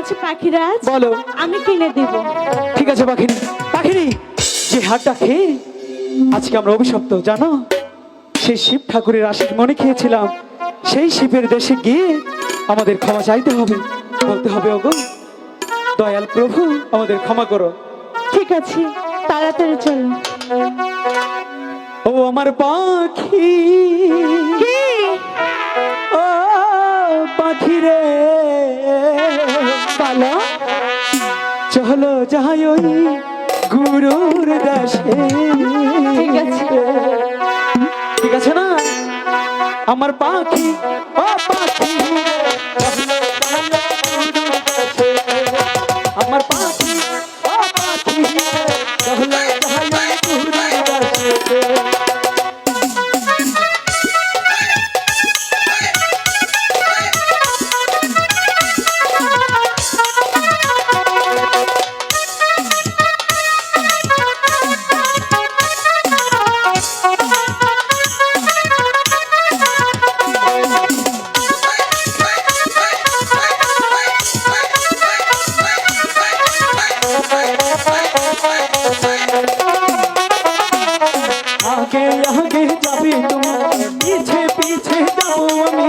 আছে পাখিরাজ বলো। আমি কিনে দিব। ঠিক আছে পাখিনি যে হাটটা খেয়ে আজকে আমরা অভিশপ্ত জানো? সেই শিব ঠাকুরের মনে খেয়েছিলাম। সেই শিবের দেশে গিয়ে আমাদের ক্ষমা চাইতে হবে। বলতে হবে ওগো দয়াল প্রভু আমাদের ক্ষমা করো। ঠিক আছে তাড়াতাড়ি চলো। ও আমার পাখি। চলো যাই ওই গুরুর দাসে ঠিক আছে। না আমার পাখি আগে আগে যাবে তুমি পিছে পিছে যাব আমি।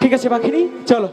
ঠিক আছে পাখিনি চলো।